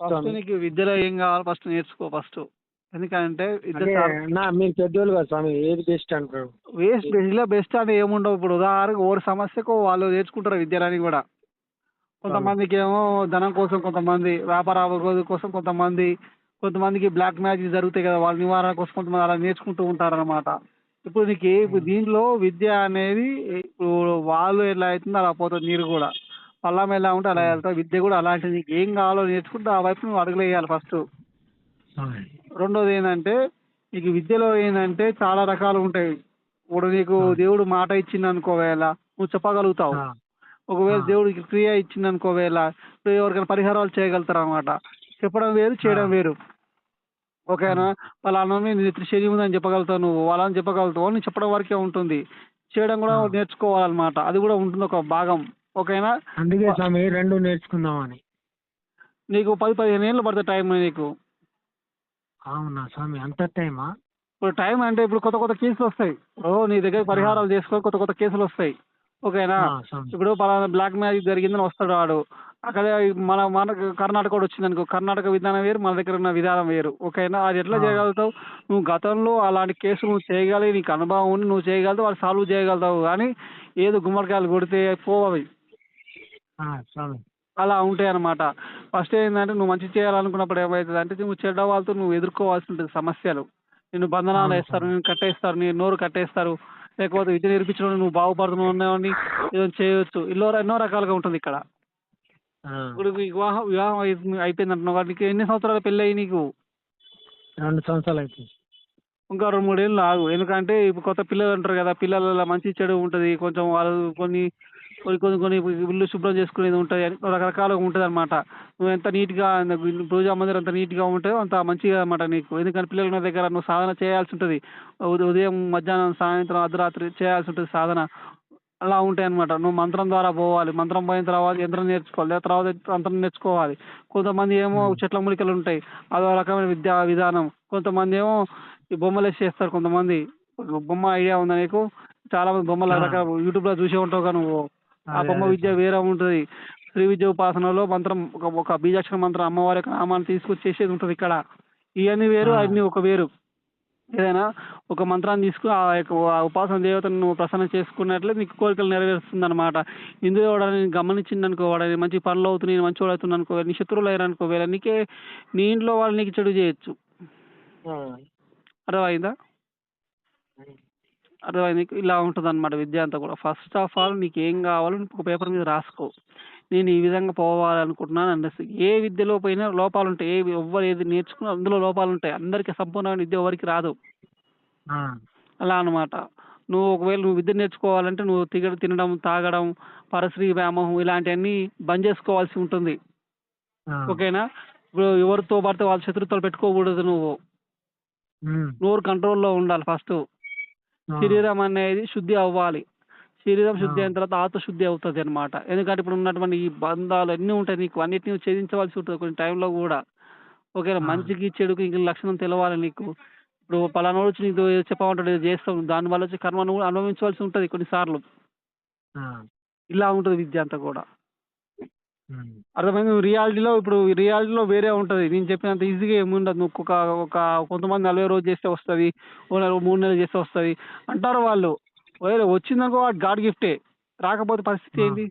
First. నీకు విద్యలో ఏం కావాలో ఫస్ట్ నేర్చుకో ఫస్ట్ ఎందుకంటే అంటే మీరు పెద్దోళ్ళు కదా స్వామి ఏది బెస్ట్ అంటారు వేస్ట్ బెస్ట్లో బెస్ట్ అని ఏముండవు ఇప్పుడు? ఉదాహరణకు ఓడి సమస్యకు వాళ్ళు నేర్చుకుంటారు విద్యలని కూడా. కొంతమందికి ఏమో ధనం కోసం కొంతమంది వ్యాపార కోసం కొంతమంది కొంతమందికి బ్లాక్ మ్యాజిక్ జరుగుతాయి కదా వాళ్ళ నివారణ కోసం కొంతమంది అలా నేర్చుకుంటూ ఉంటారు అనమాట ఇప్పుడు నీకు ఇప్పుడు దీంట్లో విద్య అనేది ఇప్పుడు వాళ్ళు ఎలా అవుతుందో అలా పోతుంది నీరు కూడా. పల్లం ఎలా ఉంటే అలా వెళ్తావు. విద్య కూడా అలాంటిది. నీకు ఏం కావాలో నేర్చుకుంటే ఆ వైపు నువ్వు అడుగులు వేయాలి ఫస్ట్. రెండోది ఏంటంటే నీకు విద్యలో ఏంటంటే చాలా రకాలు ఉంటాయి. ఇప్పుడు నీకు ఆ. దేవుడు మాట ఇచ్చింది అనుకోవేళ నువ్వు చెప్పగలుగుతావు. ఆ, ఒకవేళ. దేవుడికి క్రియ ఇచ్చింది అనుకోవేళ ఎవరికైనా పరిహారాలు చేయగలుగుతారు అనమాట చెప్పడం వేరు చేయడం. వేరు. ఓకేనా? వాళ్ళ నీ శరీరం ఉందని చెప్పగలుగుతావు నువ్వు. వాళ్ళని చెప్పగలుగుతావు ఓన్లీ చెప్పడం వరకే ఉంటుంది. చేయడం కూడా. నేర్చుకోవాలన్నమాట. అది కూడా ఉంటుంది ఒక భాగం. ఓకేనా? అందుకే స్వామి రెండు నేర్చుకుందామని. నీకు పది పదిహేను ఏళ్ళు పడుతుంది టైం నీకు. అవునా స్వామి అంత టైమా? ఇప్పుడు టైం అంటే ఇప్పుడు కొత్త కొత్త కేసులు వస్తాయి. ఓ నీ దగ్గర పరిహారాలు చేసుకో కొత్త కొత్త కేసులు వస్తాయి. ఓకేనా? ఇప్పుడు పలానా బ్లాక్ మ్యాజిక్ జరిగిందని వస్తాడు వాడు. అక్కడ మన మన కర్ణాటక కూడా వచ్చింది అనుకో కర్ణాటక విధానం వేరు మన దగ్గర ఉన్న విధానం వేరు. ఓకేనా? అది ఎట్లా. చేయగలుగుతావు? నువ్వు గతంలో అలాంటి కేసులు నువ్వు చేయగలిగి నీకు అనుభవం ఉండి నువ్వు చేయగలుగుతావు వాడు సాల్వ్ చేయగలుగుతావు. కానీ ఏదో గుమ్మడికాయలు కొడితే పోవవి. అలా ఉంటాయి అనమాట ఫస్ట్ ఏంటంటే నువ్వు మంచి చేయాలనుకున్నప్పుడు ఏమవుతుంది అంటే నువ్వు చెడ్డ వాళ్ళతో నువ్వు ఎదుర్కోవాల్సి ఉంటుంది సమస్యలు. నిన్ను బంధనాలు అవును వేస్తారు. నేను కట్టేస్తారు నీ నోరు కట్టేస్తారు. లేకపోతే విద్య నేర్పించడం నువ్వు బాగుపడుతున్నావు ఉన్నావని ఏదో చేయొచ్చు. ఎన్నో ఎన్నో రకాలుగా ఉంటుంది ఇక్కడ. ఆ, ఇప్పుడు నీకు వివాహం వివాహం అయి- అయిపోయింది అంటున్నావు నీకు ఎన్ని సంవత్సరాల పెళ్ళి అయ్యి నీకు? రెండు సంవత్సరాలు అవుతుంది ఇంకా రెండు మూడేళ్ళు ఆగు. ఎందుకంటే ఇప్పుడు కొత్త పిల్లలు ఉంటారు కదా పిల్లల మంచి చెడు ఉంటుంది. కొంచెం వాళ్ళు కొన్ని కొన్ని కొన్ని కొన్ని ఇల్లు శుభ్రం చేసుకునేది ఉంటుంది రకరకాలుగా ఉంటుంది అనమాట నువ్వు ఎంత నీట్గా పూజా మందిరం ఎంత నీట్గా ఉంటుందో అంత మంచిగా అనమాట నీకు. ఎందుకంటే పిల్లలు ఉన్న దగ్గర నువ్వు సాధన చేయాల్సి ఉంటుంది. ఉదయం మధ్యాహ్నం సాయంత్రం అర్ధరాత్రి చేయాల్సి ఉంటుంది సాధన. అలా ఉంటాయి అనమాట నువ్వు మంత్రం ద్వారా పోవాలి. మంత్రం పోయిన తర్వాత యంత్రం నేర్చుకోవాలి. తర్వాత తంత్రం నేర్చుకోవాలి. కొంతమంది ఏమో చెట్ల మూలికలు ఉంటాయి. అదో రకమైన విద్యా విధానం. కొంతమంది ఏమో ఈ బొమ్మలు వేసి చేస్తారు కొంతమంది. బొమ్మ ఐడియా ఉందా నీకు? చాలా మంది బొమ్మలు ఆ. రకాల యూట్యూబ్లో చూసే ఉంటావు కదా నువ్వు. ఆ బొమ్మ విద్య. వేరే ఉంటుంది. శ్రీ విద్య ఉపాసనలో మంత్రం ఒక ఒక బీజాక్షర మంత్రం అమ్మవారి యొక్క నామాన్ని తీసుకొచ్చి చేసేది ఉంటుంది ఇక్కడ. ఇవన్నీ వేరు. అన్ని ఒక వేరు. ఏదైనా ఒక మంత్రాన్ని తీసుకుని ఆ యొక్క ఉపాసన దేవతను నువ్వు ప్రసన్నం చేసుకున్నట్లే నీకు కోరికలు నెరవేరుస్తుంది అనమాట ఇందులో కూడా నేను గమనించింది అనుకో వాడు మంచి పనులు అవుతున్నాయి మంచి వాడు అవుతుంది అనుకో నీ శత్రువులు అయ్యారు అనుకో నీకే నీ ఇంట్లో వాళ్ళు నీకు చెడు చేయొచ్చు. అర్థమైందా? అర్థమైంది? నీకు ఇలా ఉంటుంది అనమాట విద్య అంతా కూడా. ఫస్ట్ ఆఫ్ ఆల్ నీకు ఏం కావాలో ఒక పేపర్ మీద రాసుకో. నేను ఈ విధంగా పోవాలనుకుంటున్నాను అనేసి. ఏ విద్యలో పోయినా లోపాలు ఉంటాయి ఏ ఎవ్వరు ఏది నేర్చుకున్నా అందులో లోపాలు ఉంటాయి అందరికీ సంపూర్ణమైన విద్య ఎవరికి రాదు. అలా అన్నమాట. నువ్వు ఒకవేళ నువ్వు విద్య నేర్చుకోవాలంటే నువ్వు తిగ తినడం తాగడం పరశ్రీ వ్యామోహం ఇలాంటివన్నీ బంద్ చేసుకోవాల్సి ఉంటుంది. ఓకేనా? ఇప్పుడు ఎవరితో పడితే వాళ్ళ శత్రుత్వాలు పెట్టుకోకూడదు నువ్వు. నోరు కంట్రోల్లో ఉండాలి ఫస్ట్ శరీరం అనేది శుద్ధి అవ్వాలి. శరీరం శుద్ధి. అయిన తర్వాత ఆత్మ శుద్ధి అవుతుంది అనమాట ఎందుకంటే ఇప్పుడు ఉన్నటువంటి ఈ బంధాలు అన్నీ ఉంటాయి నీకు అన్నిటిని ఛేదించవలసి ఉంటుంది కొన్ని టైంలో కూడా. ఆ. మంచికి చెడుకి ఇంక లక్షణం తెలవాలి నీకు. ఇప్పుడు పలానా వచ్చి నీకు చెప్పమంటాడు ఏదో చేస్తావు దానివల్ల వచ్చి కర్మను కూడా అనుభవించవలసి ఉంటుంది కొన్నిసార్లు. ఇలా ఉంటుంది విద్య అంతా కూడా. అర్థమైంది. నువ్వు రియాలిటీలో ఇప్పుడు రియాలిటీలో వేరే ఉంటుంది. నేను చెప్పినంత ఈజీగా ఏమి ఉండదు. నువ్వు ఒక ఒక కొంతమంది నలభై రోజు చేస్తే వస్తుంది. ఓ నెల మూడు నెలలు చేస్తే వస్తుంది. అంటారు వాళ్ళు. ఒకవేళ వచ్చిందనుకో వాడు గాడ్ గిఫ్టే. రాకపోతే పరిస్థితి. ఏంటి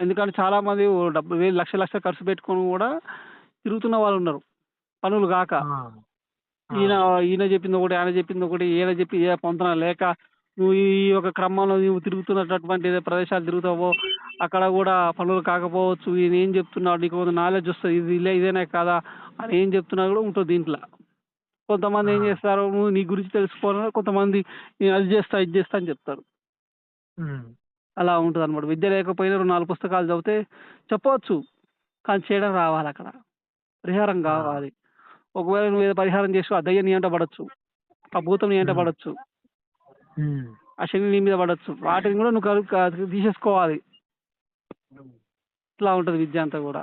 ఎందుకంటే చాలా మంది ఓ డబ్బు వేలు లక్ష లక్ష ఖర్చు పెట్టుకొని కూడా తిరుగుతున్న వాళ్ళు ఉన్నారు. పనులు కాక ఈయన ఈయన చెప్పింది ఒకటి ఆయన చెప్పింది ఒకటి ఈయన చెప్పి ఏ పొంతన లేక నువ్వు ఈ ఒక క్రమంలో నువ్వు తిరుగుతున్నటువంటి ప్రదేశాలు తిరుగుతావో అక్కడ కూడా పనులు కాకపోవచ్చు ఈయన ఏం చెప్తున్నాడు నీకు కొంత నాలెడ్జ్ వస్తుంది ఇది ఇలా ఇదేనే కాదా అని ఏం చెప్తున్నా కూడా ఉంటుంది దీంట్లో. కొంతమంది ఏం. చేస్తారు నువ్వు నీ గురించి తెలుసుకోవాలని కొంతమంది నేను అది చేస్తా ఇది చేస్తా అని చెప్తారు. అలా ఉంటుంది అనమాట విద్య లేకపోయినా రెండు నాలుగు పుస్తకాలు చదివితే చెప్పవచ్చు కానీ చేయడం రావాలి అక్కడ. పరిహారం కావాలి. ఒకవేళ నువ్వు ఏదో పరిహారం చేసి ఆ దయ్యం నీ అంట పడవచ్చు ఆ భూతం నీ అంట Hmm. పడవచ్చు ఆ శని నీ మీద పడవచ్చు వాటిని కూడా నువ్వు తీసేసుకోవాలి. ఇట్లా ఉంటుంది విద్య అంతా కూడా.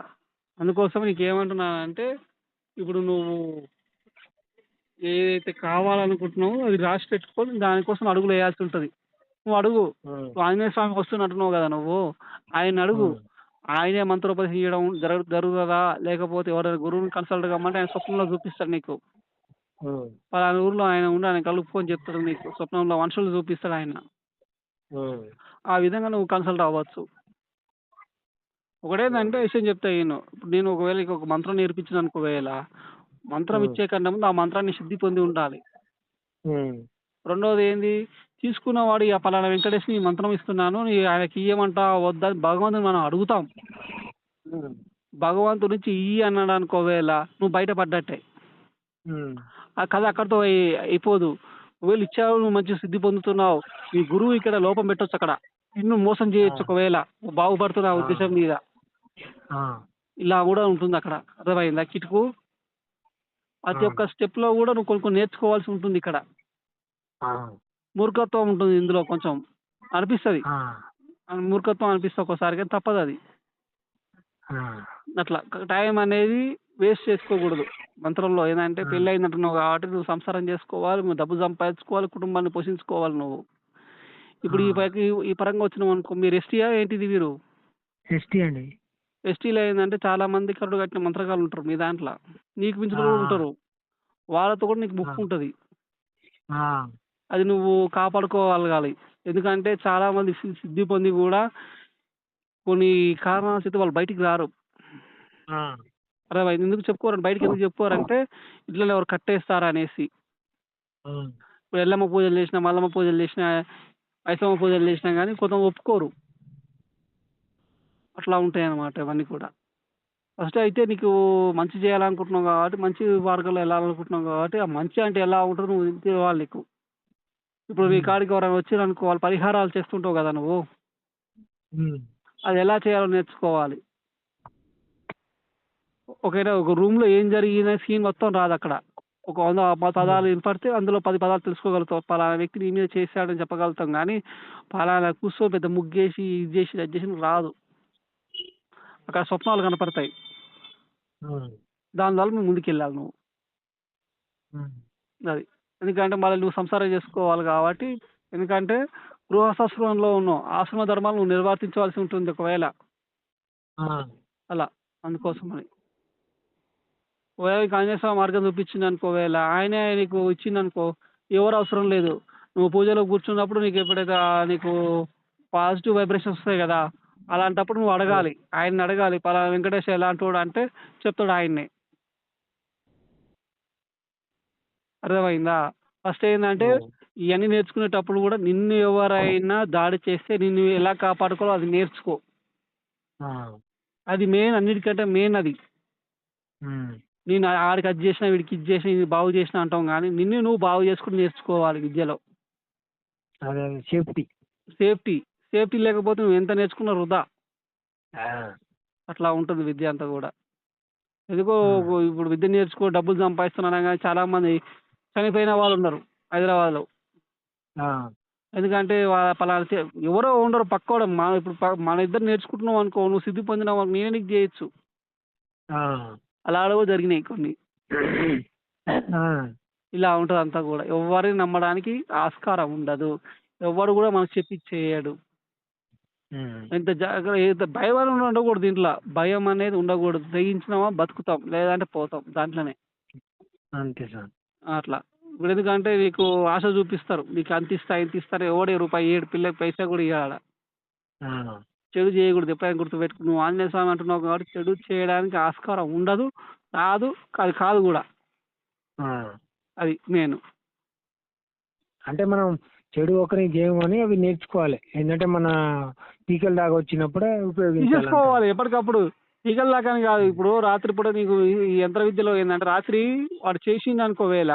అందుకోసం నీకు ఏమంటున్నానంటే ఇప్పుడు నువ్వు ఏదైతే కావాలనుకుంటున్నావో అది రాసి పెట్టుకొని దానికోసం అడుగులు వేయాల్సి ఉంటుంది. నువ్వు అడుగు. నువ్వు ఆంజనేయ స్వామి వస్తున్నట్టున్నావు కదా నువ్వు. ఆయన అడుగు. ఆయనే మంత్రోపదేశం చేయడం జరుగు జరుగుతుందా? లేకపోతే ఎవరైనా గురువుని కన్సల్ట్ కమ్మంటే ఆయన స్వప్నంలో చూపిస్తాడు నీకు. పలానా ఊర్లో ఆయన ఉండి ఆయన కలుపుకొని చెప్తాడు నీకు. స్వప్నంలో మనుషులు చూపిస్తాడు ఆయన. ఆ విధంగా నువ్వు కన్సల్ట్ అవ్వచ్చు. ఒకటేంటంటే విషయం చెప్తా నేను ఇప్పుడు నేను ఒకవేళ నీకు ఒక మంత్రం నేర్పించిన ఒకవేళ మంత్రం. ఇచ్చే కంటే ముందు ఆ మంత్రాన్ని సిద్ధి పొంది ఉండాలి. ఉమ్, రెండోది ఏంది? తీసుకున్నవాడు ఇక పలానా వెంకటేష్ నీ మంత్రం ఇస్తున్నాను నీ ఆయనకి ఇయ్యమంటా వద్దా అని భగవంతుని మనం అడుగుతాం. ఉమ్, భగవంతుడి నుంచి ఇయ్యి అన్నాడు అనుకోవేళ నువ్వు బయటపడ్డట్టే. ఉమ్, ఆ కథ అక్కడితో అయి- అయిపోదు. ఒకవేళ ఇచ్చావు నువ్వు మంచి సిద్ధి పొందుతున్నావు నీ గురువు ఇక్కడ లోపం పెట్టొచ్చు అక్కడ. నిన్ను మోసం చేయొచ్చు. ఒకవేళ. నువ్వు బాగుపడుతున్న. ఉద్దేశం మీద. ఇలా కూడా ఉంటుంది అక్కడ. అర్థమైందా కిటుకు? ప్రతి. ఒక్క స్టెప్లో కూడా నువ్వు కొన్ని కొన్ని నేర్చుకోవాల్సి ఉంటుంది ఇక్కడ. మూర్ఖత్వం ఉంటుంది ఇందులో కొంచెం. అనిపిస్తుంది. మూర్ఖత్వం అనిపిస్తుంది ఒక్కోసారి కానీ తప్పదు అది. అట్లా. టైం అనేది వేస్ట్ చేసుకోకూడదు. మంత్రంలో ఏంటంటే. పెళ్ళి అయినట్టున్నావు కాబట్టి నువ్వు సంసారం చేసుకోవాలి నువ్వు డబ్బు సంపాదించుకోవాలి కుటుంబాన్ని పోషించుకోవాలి నువ్వు. ఇప్పుడు ఈ. పైకి ఈ పరంగా వచ్చినావు అనుకో మీరు ఎస్టీయా ఏంటిది మీరు ఎస్టీ అండి. ఎస్టీలో ఏంటంటే చాలా మంది కరుడు కట్టిన మంత్రగాళ్ళు ఉంటారు మీ దాంట్లో. నీకు మించిన. కూడా ఉంటారు. వాళ్ళతో కూడా నీకు ఆ. ఉంటుంది. ఆ, అది నువ్వు కాపాడుకోగలగాలి. ఎందుకంటే చాలా మంది సి- సిద్ధి పొంది కూడా కొన్ని కారణాల చేత వాళ్ళు బయటికి రారు. ఆ, అరే ఎందుకు చెప్పుకోరు? బయటికి ఎందుకు చెప్పుకోరంటే ఇట్లా ఎవరు కట్టేస్తారా అనేసి. ఇప్పుడు ఎల్లమ్మ పూజలు చేసినా మల్లమ్మ పూజలు చేసినా ఐసమ్మ పూజలు చేసినా కానీ కొంత ఒప్పుకోరు. అట్లా ఉంటాయి అన్నమాట ఇవన్నీ కూడా. ఫస్ట్ అయితే నీకు మంచి చేయాలనుకుంటున్నావు కాబట్టి మంచి మార్గంలో వెళ్ళాలనుకుంటున్నావు కాబట్టి ఆ మంచి అంటే ఎలా ఉంటుందో నువ్వు తెలియాలి నీకు. ఇప్పుడు నీ. కాడికి ఎవరైనా వచ్చిరనుకో వాళ్ళు పరిహారాలు చేస్తుంటావు కదా నువ్వు. అది ఎలా చేయాలో నేర్చుకోవాలి. ఒకవేళ ఒక రూమ్లో ఏం జరిగిన సీన్ మొత్తం రాదు అక్కడ ఒక వంద పదాలు వినపడితే అందులో పది పదాలు తెలుసుకోగలుగుతాం పలానా వ్యక్తి నీ మీద చేశాడని చెప్పగలుగుతాం కానీ పలానా కూర్చో పెద్ద ముగ్గేసి ఇది చేసి అది చేసి రాదు. అక్కడ స్వప్నాలు కనపడతాయి. దానివల్ల నువ్వు ముందుకెళ్ళాలి నువ్వు. అది. ఎందుకంటే మళ్ళీ నువ్వు సంసారం చేసుకోవాలి కాబట్టి ఎందుకంటే గృహస్థాశ్రమంలో ఉన్నావు. ఆశ్రమ ధర్మాలు నువ్వు నిర్వర్తించవలసి ఉంటుంది ఒకవేళ. అలా అందుకోసమని. ఒకవేళ నీకు ఆంజనేయ స్వామి మార్గం చూపించింది అనుకో ఒకవేళ ఆయనే నీకు ఇచ్చింది అనుకో ఎవరు అవసరం లేదు. నువ్వు పూజలో కూర్చున్నప్పుడు నీకు ఎప్పుడైతే నీకు పాజిటివ్ వైబ్రేషన్స్ వస్తాయి కదా అలాంటప్పుడు నువ్వు అడగాలి. ఆయన్ని అడగాలి. పలానా వెంకటేష్ ఎలాంటి వాడు అంటే చెప్తాడు ఆయన్నే. అర్థమైందా? ఫస్ట్ ఏంటంటే ఇవన్నీ నేర్చుకునేటప్పుడు కూడా నిన్ను ఎవరైనా దాడి చేస్తే నిన్ను ఎలా కాపాడుకోవాలో అది నేర్చుకో. అది మెయిన్ అన్నిటికంటే మెయిన్ అది. నేను ఆడికి అది చేసిన వీడికి ఇది చేసిన ఇది బాగు చేసిన అంటాం కానీ నిన్ను నువ్వు బాగు చేసుకుని నేర్చుకోవాలి విద్యలో. అదే సేఫ్టీ. సేఫ్టీ. సేఫ్టీ లేకపోతే నువ్వు ఎంత నేర్చుకున్నా వృధా. అట్లా ఉంటుంది విద్య అంతా కూడా. ఎందుకో. ఇప్పుడు విద్య నేర్చుకో డబ్బులు సంపాదిస్తున్నాను కానీ చాలా మంది చనిపోయిన వాళ్ళు ఉన్నారు హైదరాబాద్లో. ఎందుకంటే వాళ్ళ పలానా ఎవరో ఉండరు పక్కోడు. మన ఇప్పుడు మన ఇద్దరు నేర్చుకుంటున్నావు అనుకో నువ్వు సిద్ధి పొందినావు నేనే నీకు చేయొచ్చు. అలా కూడా జరిగినాయి కొన్ని. ఇలా ఉంటుంది అంతా కూడా. ఎవరిని నమ్మడానికి ఆస్కారం ఉండదు. ఎవరు కూడా మనకు చెప్పి చేయడు. ఎంత జాగ్రత్త భయం ఉండకూడదు దీంట్లో. భయం అనేది ఉండకూడదు. తెగించినామా బతుకుతాం. లేదంటే పోతాం దాంట్లోనే. అంతే సార్. అట్లా. ఇప్పుడు ఎందుకంటే నీకు ఆశ చూపిస్తారు. నీకు అంత ఇస్తా ఇంత ఇస్తారు ఎవడే రూపాయి ఏడు పిల్లకి పైసా కూడా ఇవ్వాల చెడు చేయకూడదు ఎప్పుడైనా గుర్తుపెట్టుకు నువ్వు ఆంజనేయ స్వామి అంటున్నావు కాబట్టి చెడు చేయడానికి ఆస్కారం ఉండదు రాదు అది కాదు కూడా. అది నేను. అంటే మనం చెడు ఒకరికి చేయమని అవి నేర్చుకోవాలి. ఏంటంటే మన పీకల దాకా వచ్చినప్పుడే ఉపయోగించాలి తీసేసుకోవాలి ఎప్పటికప్పుడు. ఈగల దాకా అని కాదు ఇప్పుడు రాత్రి పూట నీకు ఈ- యంత్ర విద్యలో ఏంటంటే రాత్రి వాడు చేసింది అనుకోవేళ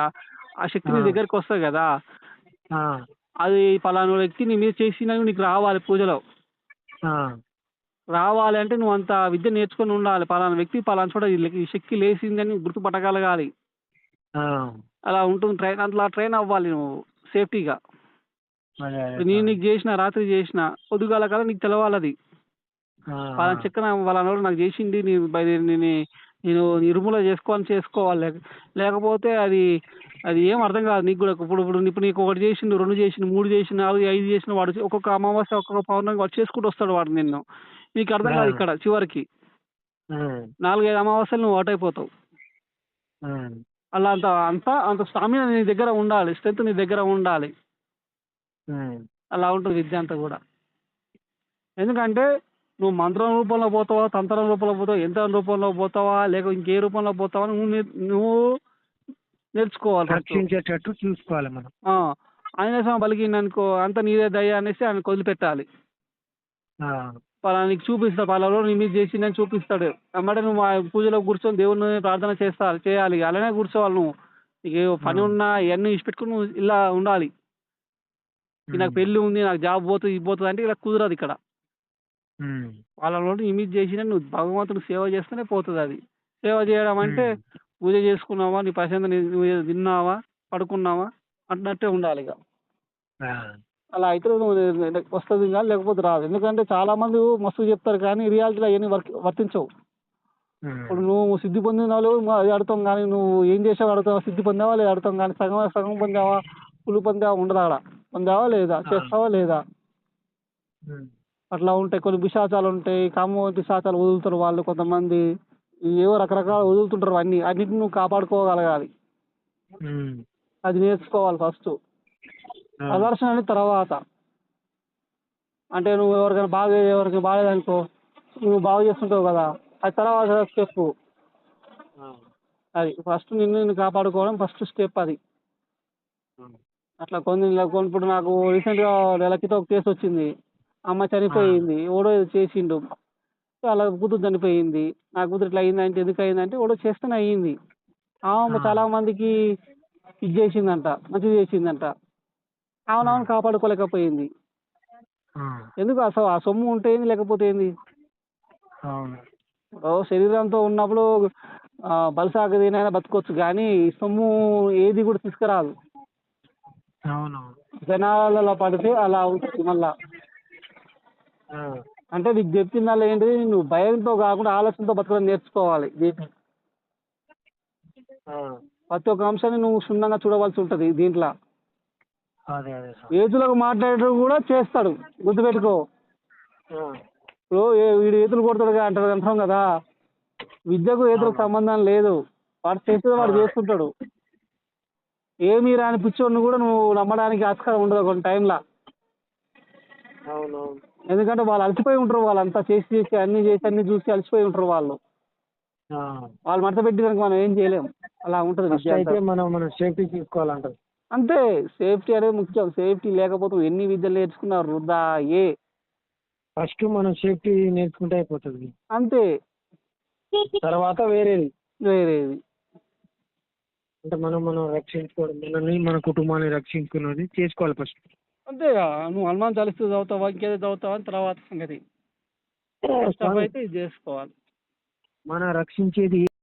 ఆ శక్తి నీ. దగ్గరికి వస్తుంది కదా. అది పలానా వ్యక్తి నీ మీద చేసిందని నీకు రావాలి పూజలో. రావాలి అంటే నువ్వు అంత విద్య నేర్చుకొని ఉండాలి. పలానా వ్యక్తి పలానా చోట ఈ లె- ఈ శక్తి లేసిందని గుర్తుపట్టగలగాలి. అలా ఉంటుంది ట్రైన్. అట్లా ట్రైన్ అవ్వాలి నువ్వు సేఫ్టీగా. నేను నీకు చేసిన రాత్రి చేసిన పొద్దుగాల కదా నీకు తెలవాలి అది ఆ, పలానా చెక్కన వాళ్ళ నాకు చేసింది నేను నేను నేను నిర్మూల చేసుకోవాలని చేసుకోవాలి. లేక- లేకపోతే అది అది ఏం అర్థం కాదు నీకు కూడా. ఇప్పుడు ఇప్పుడు ఇప్పుడు నీకు ఒకటి చేసిండు రెండు చేసిండు మూడు చేసిన నాలుగు ఐదు చేసిన వాడు ఒక్కొక్క అమావాస్య ఒక్కొక్క పౌర్ణమి వాడు చేసుకుంటూ వస్తాడు వాడు నిన్ను. మీకు అర్థం కాదు. ఇక్కడ చివరికి. నాలుగైదు అమావాస్యలు నువ్వు ఉమ్, అలా అంత అంత అంత స్టామినా నీ దగ్గర ఉండాలి. స్ట్రెంత్ నీ దగ్గర ఉండాలి. అలా ఉంటుంది విద్య అంతా కూడా. ఎందుకంటే నువ్వు మంత్రం రూపంలో పోతావా తంత్రం రూపంలో పోతావా యంత్రం రూపంలో పోతావా లేక ఇంకే రూపంలో పోతావా నువ్వు నువ్వు నేర్చుకోవాలి. రక్షించేటట్టు చూసుకోవాలి మనం. ఆ, ఆంజనేయ స్వామి పలికింది అనుకో అంత నీదే దయ అనేసి ఆయన వదిలిపెట్టాలి నీకు చూపిస్తాడు పలానా నీ మీద చేసిందని చూపిస్తాడు. అమ్మటే నువ్వు ఆ పూజలో కూర్చొని దేవుడిని ప్రార్థన చేస్తాలి చేయాలి. అలానే కూర్చోవాలి నువ్వు. నీకు ఏ పని. ఉన్నా ఇవన్నీ ఇచ్చిపెట్టుకుని నువ్వు ఇలా ఉండాలి. నాకు పెళ్ళి ఉంది నాకు జాబ్ పోతుంది ఇది పోతుంది అంటే ఇలా కుదరదు ఇక్కడ. ఉమ్, వాళ్ళ ఇమేజ్ చేసిన నువ్వు భగవంతుని సేవ చేస్తేనే పోతుంది అది. సేవ చేయడం అంటే పూజ చేసుకున్నావా? నీ నువ్వు ఏదో తిన్నావా? పడుకున్నావా? అన్నట్టే ఉండాలి ఇక. అలా అయితే నువ్వు వస్తుంది కానీ లేకపోతే రాదు. ఎందుకంటే చాలా మంది మస్తు చెప్తారు కానీ రియాలిటీలో అవన్నీ వర్క్ వర్తించవు. ఇప్పుడు నువ్వు సిద్ధి పొందినావు అది అడతాం కానీ నువ్వు ఏం చేసావు అడుగుతావా సిద్ధి పొందావా లేదా అడతాం కానీ సగం సగం పొందావా? ఫుల్ పొందావా? ఉండదు అక్కడ పొందావా లేదా? చేస్తావా లేదా? అట్లా ఉంటాయి. కొన్ని పిశాచాలు ఉంటాయి. కామ పిశాచాలు వదులుతారు వాళ్ళు కొంతమంది. ఏవో రకరకాల వదులుతుంటారు అన్ని. అన్నిటిని నువ్వు కాపాడుకోగలగాలి. అది నేర్చుకోవాలి ఫస్ట్ ప్రదర్శన అనేది తర్వాత. అంటే నువ్వు ఎవరికైనా బాగా ఎవరికైనా బాగాలేదనుకో నువ్వు బాగా చేస్తుంటావు కదా అది తర్వాత స్టెప్ అది ఫస్ట్ నిన్ను నిన్ను కాపాడుకోవడం ఫస్ట్ స్టెప్ అది. అట్లా కొన్ని కొన్ని ఇప్పుడు నాకు రీసెంట్గా నెల క్రితం ఒక కేసు వచ్చింది. అమ్మ చనిపోయింది. ఎవడో చేసిండు. వాళ్ళ కూతురు చనిపోయింది. నా కూతురు ఇట్లా అయింది అంటే ఎందుకు అయిందంటే ఎవడో చేస్తేనే అయ్యింది ఆమె. చాలా మందికి ఇది చేసిందంట మంచిది చేసిందంట. ఆమెను కాపాడుకోలేకపోయింది. ఎందుకు అసలు ఆ సొమ్ము ఉంటే ఏంది లేకపోతే ఏంది? శరీరంతో ఉన్నప్పుడు బలసాగ దేనైనా బతకొచ్చు కానీ ఈ సొమ్ము ఏది కూడా తీసుకురాదు. జనాలలో పడితే అలా అవుతుంది మళ్ళా. అంటే నీకు చెప్పిందల్లా ఏంటిది? నువ్వు భయంతో కాకుండా ఆలోచనతో బతకడం నేర్చుకోవాలి దీంట్లో ప్రతి ఒక్క అంశాన్ని నువ్వు క్షుణ్ణంగా చూడవలసి ఉంటుంది దీంట్లో. అదే అదే సార్. ఏతులకు మాట్లాడటం కూడా చేస్తాడు. గుర్తుపెట్టుకో. ఇప్పుడు ఏ- వీడు ఏతులు కొడతాడు అంటారు అంటాం కదా. విద్యకు ఏతులకు సంబంధం లేదు. వాడు చేసేది వాడు చేస్తుంటాడు. ఏమీ రాని పిచ్చోడిని కూడా నువ్వు నమ్మడానికి ఆస్కారం ఉండదు కొన్ని టైంలో. అవునవును. ఎందుకంటే వాళ్ళు అలసిపోయి ఉంటారు వాళ్ళంతా చేసి చేసి అన్ని చేసి అన్ని చూసి అలసిపోయి ఉంటారు వాళ్ళు. వాళ్ళు మడత పెట్టినాక మనం ఏం చేయలేం. అలా ఉంటుంది అయితే. మనం మనం సేఫ్టీ తీసుకోవాలంటారు అంతే సేఫ్టీ అనేది ముఖ్యం. సేఫ్టీ లేకపోతే ఎన్ని విద్యలు నేర్చుకున్నా వృధా ఏ? ఫస్ట్ మనం సేఫ్టీ నేర్చుకుంటే అయిపోతుంది. అంతే. తర్వాత వేరేది. వేరేది. అంటే మనం మనం రక్షించుకోవడం మనల్ని మన కుటుంబాన్ని రక్షించుకున్నది చేసుకోవాలి ఫస్ట్ అంతేగా నువ్వు హనుమాన్ చాలిస్తూ చదువుతావా ఇంకేదో చదువుతావా అని తర్వాత సంగతి. ఫస్ట్ అయితే ఇది చేసుకోవాలి. మన రక్షించేది